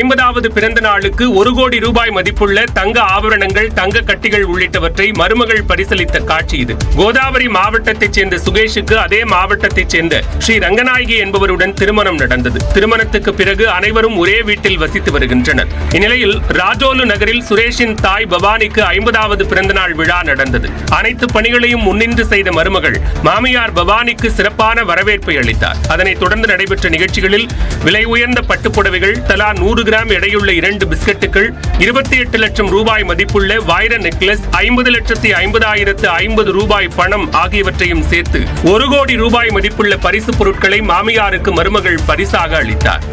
ஐம்பதாவது பிறந்த நாளுக்கு ஒரு கோடி ரூபாய் மதிப்புள்ள தங்க ஆபரணங்கள் தங்க கட்டிகள் உள்ளிட்டவற்றை மருமகள் பரிசளித்த காட்சி இது. கோதாவரி மாவட்டத்தைச் சேர்ந்த சுகேஷுக்கு அதே மாவட்டத்தைச் சேர்ந்த ஸ்ரீ ரங்கநாயகி என்பவருடன் திருமணம் நடந்தது. திருமணத்துக்கு பிறகு அனைவரும் ஒரே வீட்டில் வசித்து வருகின்றனர். இந்நிலையில் ராஜோலு நகரில் சுரேஷின் தாய் பவானிக்கு ஐம்பதாவது பிறந்தநாள் விழா நடந்தது. அனைத்து பணிகளையும் முன்னின்று செய்த மருமகள் மாமியார் பவானிக்கு சிறப்பான வரவேற்பை அளித்தார். அதனைத் தொடர்ந்து நடைபெற்ற நிகழ்ச்சிகளில் விலை உயர்ந்த பட்டுப்புடவைகள் தலா நூறு கிராம் எடையுள்ள இரண்டு பிஸ்கட்டுகள் இருபத்தி எட்டு லட்சம் ரூபாய் மதிப்புள்ள வைர நெக்லஸ் ஐம்பது லட்சத்தி ஐம்பதாயிரத்து ஐம்பது ரூபாய் பணம் ஆகியவற்றையும் சேர்த்து ஒரு கோடி ரூபாய் மதிப்புள்ள பரிசுப் பொருட்களை மாமியாருக்கு மருமகள் பரிசாக அளித்தார்.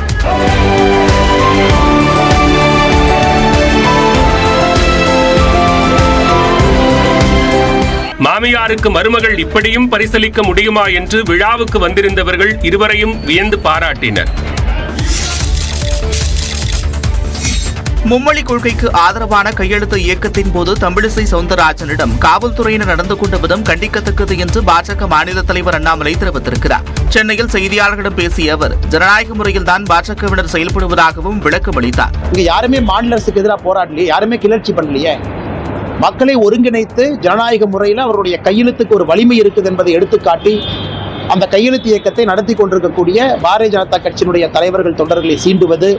மாமியாருக்கு மருமகள் இப்படியும் பரிசளிக்க முடியுமா என்று விழாவுக்கு வந்திருந்தவர்கள் இருவரையும் வியந்து பாராட்டினர். மும்மொழி கொள்கைக்கு ஆதரவான கையெழுத்து இயக்கத்தின் போது தமிழிசை சவுந்தரராஜனிடம் காவல்துறையினர் நடந்து கொண்ட விதம் கண்டிக்கத்தக்கது என்று பாஜக மாநில தலைவர் அண்ணாமலை தெரிவித்திருக்கிறார். சென்னையில் செய்தியாளர்களிடம் பேசிய அவர் ஜனநாயக முறையில் தான் பாஜகவினர் செயல்படுவதாகவும் விளக்கம் அளித்தார். இங்க யாருமே மாநில அரசுக்கு எதிராக போராடலையே யாருமே கிளர்ச்சி பண்ணலையே. மக்களை ஒருங்கிணைத்து ஜனநாயக முறையில் அவருடைய கையெழுத்துக்கு ஒரு வலிமை இருக்குது என்பதை எடுத்துக்காட்டி அந்த கையெழுத்து இயக்கத்தை நடத்தி கொண்டிருக்கக்கூடிய பாரதிய ஜனதா கட்சியினுடைய தலைவர்கள் தொண்டர்களை சீண்டுவது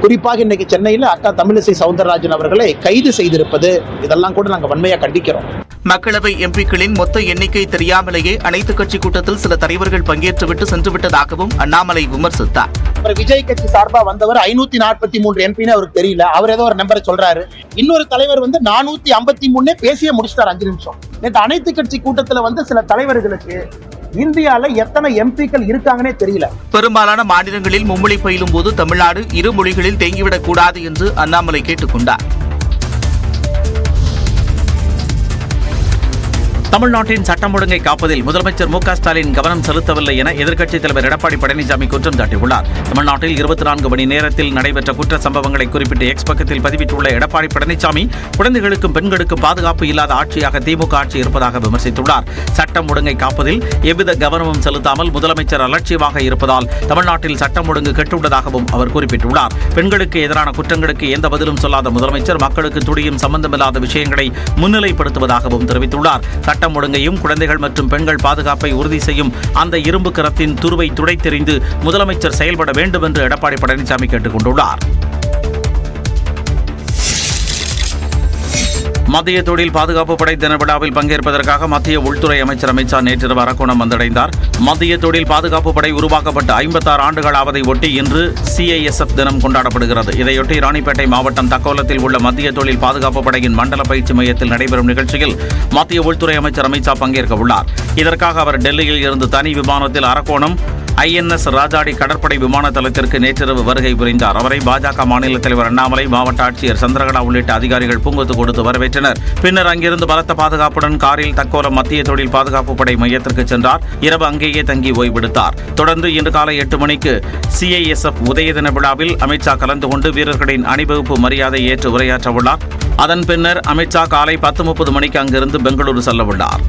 குறிப்பாக இன்னைக்கு சென்னையில் அக்கா தமிழிசை சவுந்தரராஜன் அவர்களை கைது செய்திருப்பது இதெல்லாம் கூட நாங்கள் வன்மையாக கண்டிக்கிறோம். மக்களவை எம்பிக்களின் மொத்த எண்ணிக்கை தெரியாமலேயே அனைத்துக் கட்சி கூட்டத்தில் சில தலைவர்கள் பங்கேற்றுவிட்டு சென்றுவிட்டதாகவும் அண்ணாமலை விமர்சித்தார். அப்புறம் விஜய் கட்சி சார்பா வந்தவர் ஐநூத்தி நாற்பத்தி மூன்று எம்பின்னு அவருக்கு தெரியல. அவர் ஏதோ ஒரு நம்பரை சொல்றாரு. இன்னொரு தலைவர் வந்து நானூத்தி ஐம்பத்தி மூணே பேசிய முடிச்சிட்டார் அஞ்சு நிமிஷம். நேற்று அனைத்து கட்சி கூட்டத்துல வந்து சில தலைவர்களுக்கு இந்தியால எத்தனை எம்பிக்கள் இருக்காங்கன்னே தெரியல. பெரும்பாலான மாநிலங்களில் மும்மொழி பயிலும் போது தமிழ்நாடு இரு மொழிகளில் தேங்கிவிடக் கூடாது என்று அண்ணாமலை கேட்டுக்கொண்டார். தமிழ்நாட்டின் சட்டம் ஒழுங்கை காப்பதில் முதலமைச்சர் மு ஸ்டாலின் கவனம் செலுத்தவில்லை என எதிர்க்கட்சித் தலைவர் எடப்பாடி பழனிசாமி குற்றம் சாட்டியுள்ளார். தமிழ்நாட்டில் இருபத்தி நான்கு மணி நேரத்தில் நடைபெற்ற குற்ற சம்பவங்களை குறிப்பிட்டு எக்ஸ் பக்கத்தில் பதிவிட்டுள்ள எடப்பாடி பழனிசாமி குழந்தைகளுக்கும் பெண்களுக்கும் பாதுகாப்பு இல்லாத ஆட்சியாக திமுக ஆட்சி இருப்பதாக விமர்சித்துள்ளார். சட்டம் ஒழுங்கை காப்பதில் எவ்வித கவனமும் செலுத்தாமல் முதலமைச்சர் அலட்சியமாக இருப்பதால் தமிழ்நாட்டில் சட்டம் ஒழுங்கு கெட்டுள்ளதாகவும் அவர் குறிப்பிட்டுள்ளார். பெண்களுக்கு எதிரான குற்றங்களுக்கு எந்த பதிலும் சொல்லாத முதலமைச்சர் மக்களுக்கு துடியும் சம்பந்தமில்லாத விஷயங்களை முன்னிலைப்படுத்துவதாகவும் தெரிவித்துள்ளார். சட்டம் ஒழுங்கையும் குழந்தைகள் மற்றும் பெண்கள் பாதுகாப்பை உறுதி செய்யும் அந்த இரும்பு கரத்தின் துருவை துடைத்தெறிந்து முதலமைச்சர் செயல்பட வேண்டும் என்று எடப்பாடி பழனிசாமி கேட்டுக் கொண்டுள்ளார் மத்திய தொழில் பாதுகாப்பு படை தின விழாவில் பங்கேற்பதற்காக மத்திய உள்துறை அமைச்சர் அமித்ஷா நேற்றிரவு அரக்கோணம் வந்தடைந்தார். மத்திய தொழில் பாதுகாப்பு படை உருவாக்கப்பட்ட ஐம்பத்தாறு ஆண்டுகளாவதை ஒட்டி இன்று சிஐஎஸ்எஃப் தினம் கொண்டாடப்படுகிறது. இதையொட்டி ராணிப்பேட்டை மாவட்டம் தக்கோலத்தில் உள்ள மத்திய தொழில் பாதுகாப்பு படையின் மண்டல பயிற்சி மையத்தில் நடைபெறும் நிகழ்ச்சியில் மத்திய உள்துறை அமைச்சர் அமித்ஷா பங்கேற்க உள்ளார் இதற்காக அவர் டெல்லியில் இருந்து தனி விமானத்தில் அரக்கோணம் ஐஎன்எஸ் ராஜாடி கடற்படை விமான தளத்திற்கு நேற்றிரவு வருகை புரிந்தார். அவரை பாஜக மாநில தலைவர் அண்ணாமலை மாவட்ட ஆட்சியர் சந்திரகடா உள்ளிட்ட அதிகாரிகள் பூங்கொத்து கொடுத்து வரவேற்றனர். பின்னர் அங்கிருந்து பலத்த பாதுகாப்புடன் காரில் தக்கோலம் மத்திய தொழில் பாதுகாப்பு படை மையத்திற்கு சென்றார். இரவு அங்கேயே தங்கி ஓய்வெடுத்தார். தொடர்ந்து இன்று காலை எட்டு மணிக்கு சிஐஎஸ்எஃப் உதய தின விழாவில் அமித்ஷா கலந்து கொண்டு வீரர்களின் அணிவகுப்பு மரியாதை ஏற்று உரையாற்ற உள்ளார். அதன் பின்னர் அமித்ஷா காலை பத்து முப்பது மணிக்கு அங்கிருந்து பெங்களூரு செல்ல உள்ளார்.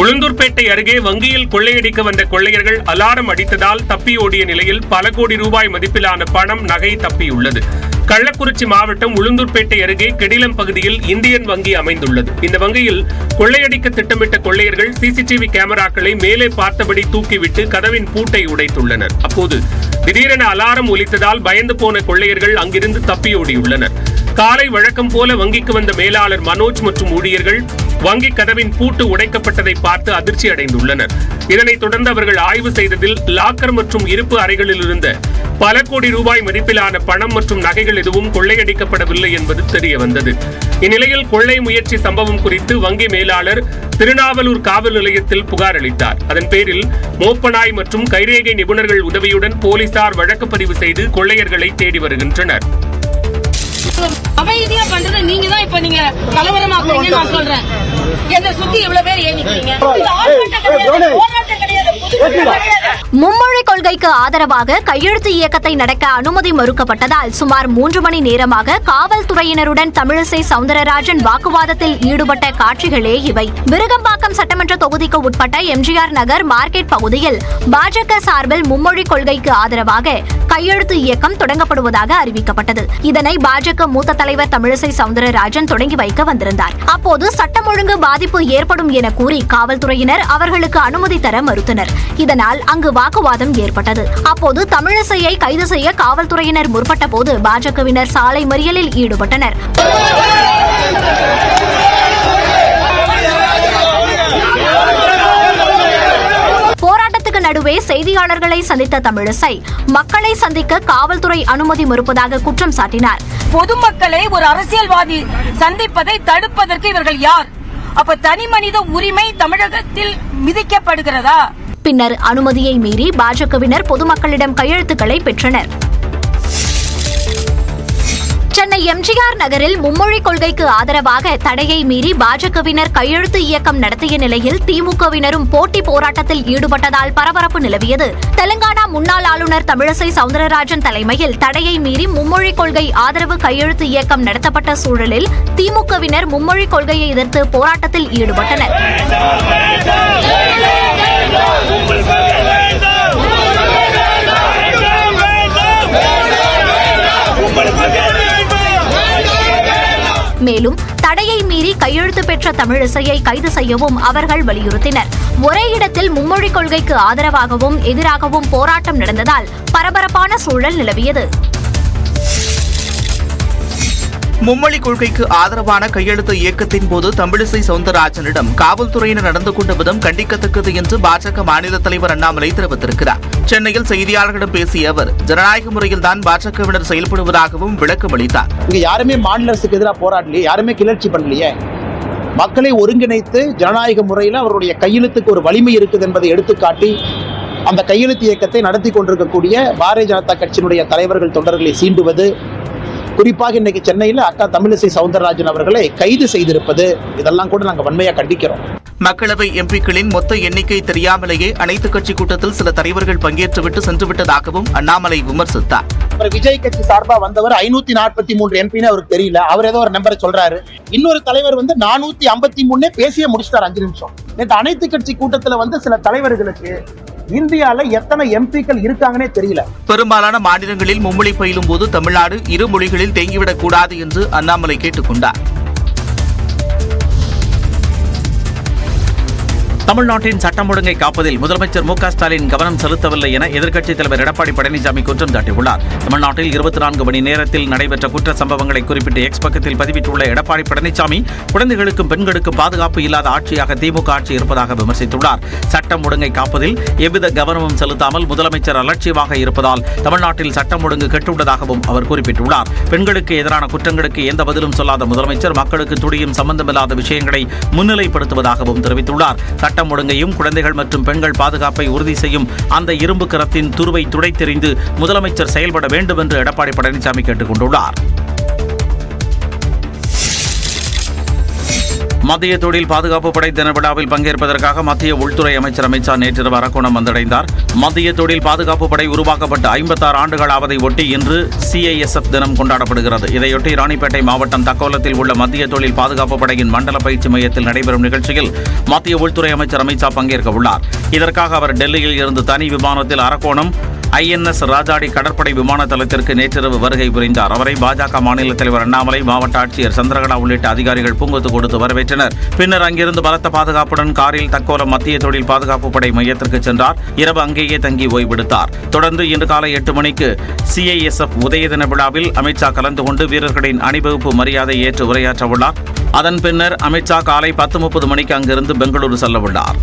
உளுந்தூர்பேட்டை அருகே வங்கியில் கொள்ளையடிக்க வந்த கொள்ளையர்கள் அலாரம் அடித்ததால் தப்பி ஓடிய நிலையில் பல கோடி ரூபாய் மதிப்பிலான பணம் நகை தப்பியுள்ளது. கள்ளக்குறிச்சி மாவட்டம் உளுந்தூர்பேட்டை அருகே கெடிலம் பகுதியில் இந்தியன் வங்கி அமைந்துள்ளது. இந்த வங்கியில் கொள்ளையடிக்க திட்டமிட்ட கொள்ளையர்கள் சிசிடிவி கேமராக்களை மேலே பார்த்தபடி தூக்கிவிட்டு கதவின் பூட்டை உடைத்துள்ளனர். அப்போது திடீரென அலாரம் ஒலித்ததால் பயந்து போன கொள்ளையர்கள் அங்கிருந்து தப்பியோடியுள்ளனர் காலை வழக்கம் போல வங்கிக்கு வந்த மேலாளர் மனோஜ் மற்றும் ஊழியர்கள் வங்கி கதவின் பூட்டு உடைக்கப்பட்டதை பார்த்து அதிர்ச்சி அடைந்துள்ளனர். இதனைத் தொடர்ந்து அவர்கள் ஆய்வு செய்ததில் லாக்கர் மற்றும் இருப்பு அறைகளில் இருந்த பல கோடி ரூபாய் மதிப்பிலான பணம் மற்றும் நகைகள் எதுவும் கொள்ளையடிக்கப்படவில்லை என்பது தெரிய வந்தது. இந்நிலையில் கொள்ளை முயற்சி சம்பவம் குறித்து வங்கி மேலாளர் திருநாவலூர் காவல் நிலையத்தில் புகார் அளித்தார். அதன் பேரில் மோப்பனாய் மற்றும் கைரேகை நிபுணர்கள் உதவியுடன் போலீசார் வழக்கு பதிவு செய்து கொள்ளையர்களை தேடி வருகின்றனர். அமைதியா பண்றது நீங்க தான் இப்ப நீங்க கலவரமாக்குறீங்க நான் சொல்றேன் என்ன சுத்தி இவ்வளவு பேர் ஏன் நிக்கிறீங்க மும்மொழி கொள்கைக்கு ஆதரவாக கையெழுத்து இயக்கத்தை நடக்க அனுமதி மறுக்கப்பட்டதால் சுமார் மூன்று மணி நேரமாக காவல்துறையினருடன் தமிழிசை சவுந்தரராஜன் வாக்குவாதத்தில் ஈடுபட்ட காட்சிகளே இவை. விருகம்பாக்கம் சட்டமன்ற தொகுதிக்கு உட்பட்ட எம்ஜிஆர் நகர் மார்க்கெட் பகுதியில் பாஜக சார்பில் மும்மொழி கொள்கைக்கு ஆதரவாக கையெழுத்து இயக்கம் தொடங்கப்படுவதாக அறிவிக்கப்பட்டது. இதனை பாஜக மூத்த தலைவர் தமிழிசை சவுந்தரராஜன் தொடங்கி வைக்க வந்திருந்தார். அப்போது சட்டம் ஒழுங்கு பாதிப்பு ஏற்படும் என கூறி காவல்துறையினர் அவர்களுக்கு அனுமதி தர மறுத்தனர். இதனால் அங்கு வாக்குவாதம் ஏற்பட்டது. அப்போது தமிழிசையை கைது செய்ய காவல்துறையினர் முற்பட்ட போது பாஜகவினர் சாலை மறியலில் ஈடுபட்டனர். போராட்டத்துக்கு நடுவே செய்தியாளர்களை சந்தித்த தமிழிசை மக்களை சந்திக்க காவல்துறை அனுமதி மறுப்பதாக குற்றம் சாட்டினார். பொதுமக்களை ஒரு அரசியல்வாதி சந்திப்பதை தடுப்பதற்கு இவர்கள் யார்? அப்ப தனி மனித உரிமை தமிழகத்தில் மிதிக்கப்படுகிறதா? பின்னர் அனுமதியை மீறி பாஜகவினர் பொதுமக்களிடம் கையெழுத்துக்களை பெற்றனர். சென்னை எம்ஜிஆர் நகரில் மும்மொழி கொள்கைக்கு ஆதரவாக தடையை மீறி பாஜகவினர் கையெழுத்து இயக்கம் நடத்திய நிலையில் திமுகவினரும் போட்டி போராட்டத்தில் ஈடுபட்டதால் பரபரப்பு நிலவியது. தெலங்கானா முன்னாள் ஆளுநர் தமிழிசை சவுந்தரராஜன் தலைமையில் தடையை மீறி மும்மொழி கொள்கை ஆதரவு கையெழுத்து இயக்கம் நடத்தப்பட்ட சூழலில் திமுகவினர் மும்மொழி கொள்கையை எதிர்த்து போராட்டத்தில் ஈடுபட்டனர். மேலும் தடையை மீறி கையெழுத்து பெற்ற தமிழிசையை கைது செய்யவும் அவர்கள் வலியுறுத்தினர். ஒரே இடத்தில் மும்மொழி கொள்கைக்கு ஆதரவாகவும் எதிராகவும் போராட்டம் நடந்ததால் பரபரப்பான சூழல் நிலவியது. மும்மொழி கொள்கைக்கு ஆதரவான கையெழுத்து இயக்கத்தின் போது தமிழிசை சவுந்தரராஜனிடம் காவல்துறையினர் நடந்து கொண்ட விதம் கண்டிக்கத்தக்கது என்று பாஜக மாநில தலைவர் அண்ணாமலை தெரிவித்திருக்கிறார். சென்னையில் செய்தியாளர்களிடம் பேசிய அவர் ஜனநாயக முறையில்தான் பாஜகவினர் செயல்படுவதாகவும் விளக்கம் அளித்தார். இங்க யாருமே மாநில அரசுக்கு எதிராக போராடலையே யாருமே கிளர்ச்சி பண்ணலையே. மக்களை ஒருங்கிணைத்து ஜனநாயக முறையில் அவருடைய கையெழுத்துக்கு ஒரு வலிமை இருக்குது என்பதை எடுத்துக்காட்டி அந்த கையெழுத்து இயக்கத்தை நடத்தி கொண்டிருக்கக்கூடிய பாரதிய ஜனதா கட்சியினுடைய தலைவர்கள் தொண்டர்களை சீண்டுவது குறிப்பாக இன்னைக்கு சென்னையில் அக்கா தமிழிசை சவுந்தரராஜன் அவர்களை கைது செய்திருப்பது இதெல்லாம் கூட நாங்கள் வன்மையாக கண்டிக்கிறோம். மக்களவை எம்பிக்களின் மொத்த எண்ணிக்கை தெரியாமலேயே அனைத்துக் கட்சி கூட்டத்தில் சில தலைவர்கள் பங்கேற்றுவிட்டு சென்றுவிட்டதாகவும் அண்ணாமலை விமர்சித்தார். அப்புறம் விஜய் கட்சி சார்பா வந்தவர் ஐநூத்தி நாற்பத்தி மூன்று எம்பின்னு அவருக்கு தெரியல. அவர் ஏதோ ஒரு நம்பரை சொல்றாரு. இன்னொரு தலைவர் வந்து நானூத்தி ஐம்பத்தி மூணே பேசியே முடிச்சிட்டார் அஞ்சு நிமிஷம். நேற்று அனைத்து கட்சி கூட்டத்துல வந்து சில தலைவர்களுக்கு இந்தியால எத்தனை எம்பிக்கள் இருக்காங்கன்னே தெரியல. பெரும்பாலான மாநிலங்களில் மும்மொழி பயிலும் போது தமிழ்நாடு இரு மொழிகளில் தேங்கிவிடக் கூடாது என்று அண்ணாமலை கேட்டுக்கொண்டார். தமிழ்நாட்டின் சட்டம் ஒழுங்கை காப்பதில் முதலமைச்சர் மு ஸ்டாலின் கவனம் செலுத்தவில்லை என எதிர்க்கட்சித் தலைவர் எடப்பாடி பழனிசாமி குற்றம் சாட்டியுள்ளார். தமிழ்நாட்டில் இருபத்தி நான்கு மணி நேரத்தில் நடைபெற்ற குற்ற சம்பவங்களை குறிப்பிட்டு எக்ஸ் பக்கத்தில் பதிவிட்டுள்ள எடப்பாடி பழனிசாமி குழந்தைகளுக்கும் பெண்களுக்கும் பாதுகாப்பு இல்லாத ஆட்சியாக திமுக ஆட்சி இருப்பதாக விமர்சித்துள்ளார். சட்டம் ஒழுங்கை காப்பதில் எவ்வித கவனமும் செலுத்தாமல் முதலமைச்சர் அலட்சியமாக இருப்பதால் தமிழ்நாட்டில் சட்டம் ஒழுங்கு கெட்டுள்ளதாகவும் அவர் குறிப்பிட்டுள்ளார். பெண்களுக்கு எதிரான குற்றங்களுக்கு எந்த பதிலும் சொல்லாத முதலமைச்சர் மக்களுக்கு துடியும் சம்பந்தமில்லாத விஷயங்களை முன்னிலைப்படுத்துவதாகவும் தெரிவித்துள்ளார். சட்ட சட்டம் ஒழுங்கையும் குழந்தைகள் மற்றும் பெண்கள் பாதுகாப்பை உறுதி செய்யும் அந்த இரும்பு கரத்தின் துருவை துடைத்தெறிந்து முதலமைச்சர் செயல்பட வேண்டும் என்று எடப்பாடி பழனிசாமி கேட்டுக் கொண்டுள்ளார் மத்திய தொழில் பாதுகாப்பு படை தின விழாவில் பங்கேற்பதற்காக மத்திய உள்துறை அமைச்சர் அமித்ஷா நேற்றிரவு அரக்கோணம் வந்தடைந்தார். மத்திய தொழில் பாதுகாப்பு படை உருவாக்கப்பட்ட ஐம்பத்தாறு ஆண்டுகள் ஆவதை ஒட்டி இன்று சிஐஎஸ்எஃப் தினம் கொண்டாடப்படுகிறது. இதையொட்டி ராணிப்பேட்டை மாவட்டம் தக்கோலத்தில் உள்ள மத்திய தொழில் பாதுகாப்பு படையின் மண்டல பயிற்சி மையத்தில் நடைபெறும் நிகழ்ச்சியில் மத்திய உள்துறை அமைச்சர் அமித்ஷா பங்கேற்க உள்ளார் இதற்காக அவர் டெல்லியில் இருந்து தனி விமானத்தில் அரக்கோணம் ஐஎன்எஸ் ராஜாடி கடற்படை விமான தளத்திற்கு நேற்றிரவு வருகை புரிந்தார். அவரை பாஜக மாநில தலைவர் அண்ணாமலை மாவட்ட ஆட்சியர் சந்திரகலா உள்ளிட்ட அதிகாரிகள் பூங்கொத்து கொடுத்து வரவேற்றனர். பின்னர் அங்கிருந்து பலத்த பாதுகாப்புடன் காரில் தக்கோலம் மத்திய தொழில் பாதுகாப்பு படை மையத்திற்கு சென்றார். இரவு அங்கேயே தங்கி ஓய்வெடுத்தார். தொடர்ந்து இன்று காலை எட்டு மணிக்கு சிஐஎஸ்எஃப் உதய தின விழாவில் அமித்ஷா கலந்து கொண்டு வீரர்களின் அணிவகுப்பு மரியாதை ஏற்று உரையாற்ற உள்ளார் அதன் பின்னர் அமித்ஷா காலை பத்து முப்பது மணிக்கு அங்கிருந்து பெங்களூரு செல்ல உள்ளார்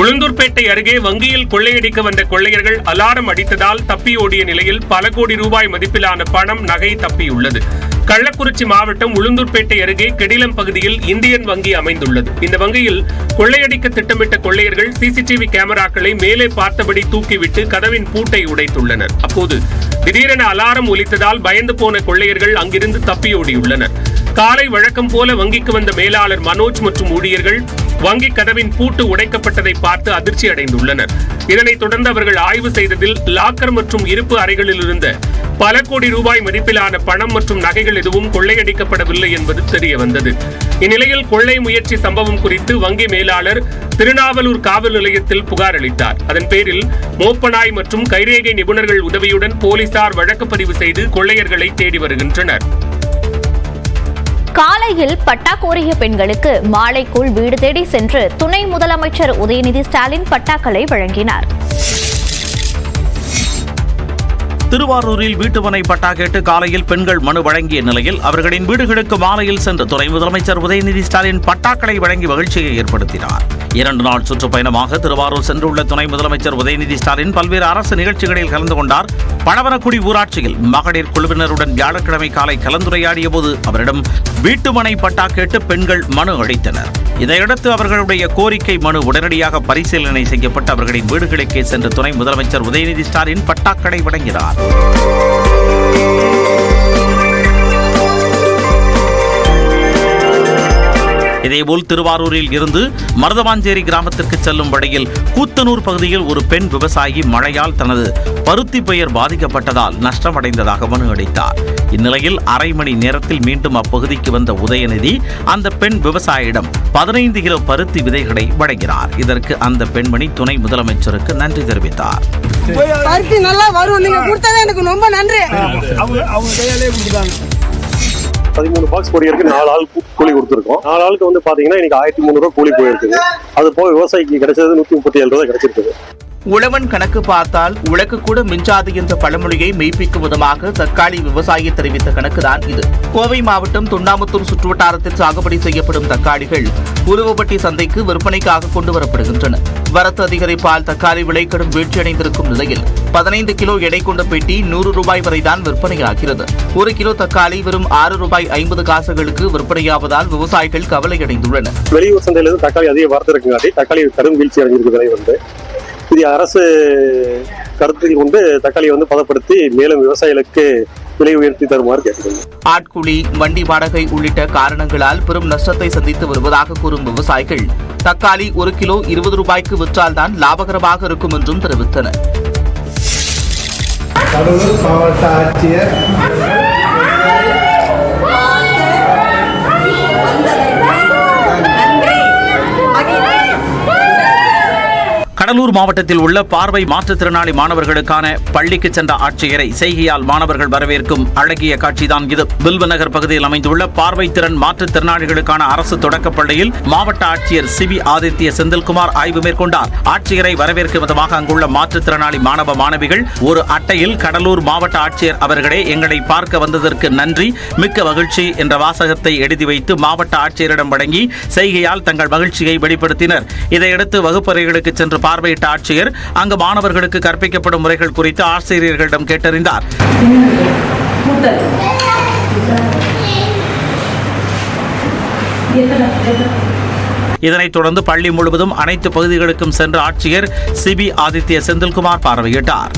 உளுந்தூர்பேட்டை அருகே வங்கியில் கொள்ளையடிக்க வந்த கொள்ளையர்கள் அலாரம் அடித்ததால் தப்பியோடிய நிலையில் பல கோடி ரூபாய் மதிப்பிலான பணம் நகை தப்பியுள்ளது. கள்ளக்குறிச்சி மாவட்டம் உளுந்தூர்பேட்டை அருகே கெடிலம் பகுதியில் இந்தியன் வங்கி அமைந்துள்ளது. இந்த வங்கியில் கொள்ளையடிக்க திட்டமிட்ட கொள்ளையர்கள் சிசிடிவி கேமராக்களை மேலே பார்த்தபடி தூக்கிவிட்டு கதவின் பூட்டை உடைத்துள்ளனர். அப்போது திடீரென அலாரம் ஒலித்ததால் பயந்து போன கொள்ளையர்கள் அங்கிருந்து தப்பியோடியுள்ளனர் காலை வழக்கம் போல வங்கிக்கு வந்த மேலாளர் மனோஜ் மற்றும் ஊழியர்கள் வங்கி கதவின் பூட்டு உடைக்கப்பட்டதை பார்த்து அதிர்ச்சி அடைந்துள்ளனர். இதனைத் தொடர்ந்து அவர்கள் ஆய்வு செய்ததில் லாக்கர் மற்றும் இருப்பு அறைகளில் இருந்த பல கோடி ரூபாய் மதிப்பிலான பணம் மற்றும் நகைகள் எதுவும் கொள்ளையடிக்கப்படவில்லை என்பது தெரிய வந்தது இந்நிலையில் கொள்ளை முயற்சி சம்பவம் குறித்து வங்கி மேலாளர் திருநாவலூர் காவல் நிலையத்தில் புகார் அளித்தார். அதன் பேரில் மோப்பனாய் மற்றும் கைரேகை நிபுணர்கள் உதவியுடன் போலீசார் வழக்கு பதிவு செய்து கொள்ளையர்களை தேடி வருகின்றனர். காலையில் பட்டா கோரிய பெண்களுக்கு மாலைக்குள் வீடு தேடி சென்று துணை முதலமைச்சர் உதயநிதி ஸ்டாலின் பட்டாக்களை வழங்கினார். திருவாரூரில் வீட்டுமனை பட்டா கேட்டு காலையில் பெண்கள் மனு வழங்கிய நிலையில் அவர்களின் வீடுகளுக்கு மாலையில் சென்று துணை முதலமைச்சர் உதயநிதி ஸ்டாலின் பட்டாக்களை வழங்கி மகிழ்ச்சியை ஏற்படுத்தினார். இரண்டு நாள் சுற்றுப்பயணமாக திருவாரூர் சென்றுள்ள துணை முதலமைச்சர் உதயநிதி ஸ்டாலின் பல்வேறு அரசு நிகழ்ச்சிகளில் கலந்து கொண்டார். பணவனக்குடி ஊராட்சியில் மகளிர் குழுவினருடன் வியாழக்கிழமை காலை கலந்துரையாடிய போது அவரிடம் வீட்டுமனை பட்டா கேட்டு பெண்கள் மனு அளித்தனர். இதையடுத்து அவர்களுடைய கோரிக்கை மனு உடனடியாக பரிசீலனை செய்யப்பட்டு அவர்களின் வீடுகளுக்கே சென்று துணை முதலமைச்சர் உதயநிதி ஸ்டாலின் பட்டாக்களை வழங்கினார். இதேபோல் திருவாரூரில் இருந்து மருதவாஞ்சேரி கிராமத்திற்கு செல்லும் வழியில் கூத்தனூர் பகுதியில் ஒரு பெண் விவசாயி மழையால் தனது பருத்தி பயிர் பாதிக்கப்பட்டதால் நஷ்டமடைந்ததாக மனு அளித்தார் இந்நிலையில் அரை மணி நேரத்தில் மீண்டும் அப்பகுதிக்கு வந்த உதயநிதி அந்த பெண் விவசாயியிடம் பதினைந்து கிலோ பருத்தி விதைகளை வழங்கினார். இதற்கு அந்த பெண்மணி துணை முதலமைச்சருக்கு நன்றி தெரிவித்தார். பருத்தி நல்லா வரும். நீங்க கொடுத்தது எனக்கு ரொம்ப நன்றி. பதிமூணு பாக்ஸ் கொரியருக்கு நாலு ஆள் கூலி கொடுத்துருக்கோம். நாலு ஆளுக்கு வந்து பாத்தீங்கன்னா இன்னைக்கு ஆயிரத்தி முந்நூறுபா கூலி போயிருக்குது அது போக விவசாயிக்கு கிடைச்சது நூத்தி முப்பத்தி ஏழு ரூபாய் கிடைச்சிருக்குது. உழவன் கணக்கு பார்த்தால் உலக்கு கூட மிஞ்சாது என்ற பழமொழியை மெய்ப்பிக்கும் விதமாக தக்காளி விவசாயி தெரிவித்த கணக்குதான் இது. கோவை மாவட்டம் தொண்டாமுத்தூர் சுற்றுவட்டாரத்தில் சாகுபடி செய்யப்படும் தக்காளிகள் உருவப்பட்டி சந்தைக்கு விற்பனைக்காக கொண்டு வரப்படுகின்றன. வரத்து அதிகரிப்பால் தக்காளி விலை கடும் வீழ்ச்சியடைந்திருக்கும் நிலையில் பதினைந்து கிலோ எடை கொண்ட பெட்டி நூறு ரூபாய் வரைதான் விற்பனையாகிறது. ஒரு கிலோ தக்காளி வெறும் ஆறு ரூபாய் ஐம்பது காசுகளுக்கு விற்பனையாவதால் விவசாயிகள் கவலையடைந்துள்ளனர். வெளியூர் சந்தையிலிருந்து தக்காளி அதிக வரத்து தக்காளி கடும் வீழ்ச்சி அடைந்திருக்கு விலை வந்து இது அரசு கருத்தில் கொண்டு தக்காளியை வந்து பதப்படுத்தி மேலும் விவசாயிகளுக்கு விலை உயர்த்தி தருமாறு கேட்டுக்கொள்ளும் ஆட்குழி வண்டி வாடகை உள்ளிட்ட காரணங்களால் பெரும் நஷ்டத்தை சந்தித்து வருவதாக கூறும் விவசாயிகள் தக்காளி ஒரு கிலோ இருபது ரூபாய்க்கு விற்றால்தான் லாபகரமாக இருக்கும் என்றும் தெரிவித்தனர். கடலூர் மாவட்டத்தில் உள்ள பார்வை மாற்றுத்திறனாளி மாணவர்களுக்கான பள்ளிக்கு சென்ற ஆட்சியரை செய்கையால் மாணவர்கள் வரவேற்கும் அழகிய காட்சிதான் இது. வில்வநகர் பகுதியில் அமைந்துள்ள பார்வை திறன் மாற்றுத்திறனாளிகளுக்கான அரசு தொடக்கப் பள்ளியில் மாவட்ட ஆட்சியர் சிபி ஆதித்ய செந்தில்குமார் ஆய்வு மேற்கொண்டார். ஆட்சியரை வரவேற்கும் விதமாக அங்குள்ள மாற்றுத்திறனாளி மாணவ மாணவிகள் ஒரு அட்டையில் கடலூர் மாவட்ட ஆட்சியர் அவர்களே எங்களை பார்க்க வந்ததற்கு நன்றி மிக்க மகிழ்ச்சி என்ற வாசகத்தை எழுதி வைத்து மாவட்ட ஆட்சியரிடம் வழங்கி செய்கையால் தங்கள் மகிழ்ச்சியை வெளிப்படுத்தினர். இதையடுத்து வகுப்பறைகளுக்கு சென்று பார்வையிட்ட ஆட்சியர் அங்கு மாணவர்களுக்கு கற்பிக்கப்படும் முறைகள் குறித்து ஆசிரியர்களிடம் கேட்டறிந்தார். இதனைத் தொடர்ந்து பள்ளி முழுவதும் அனைத்து பகுதிகளுக்கும் சென்ற ஆட்சியர் சிபி ஆதித்ய செந்தில்குமார் பார்வையிட்டார்.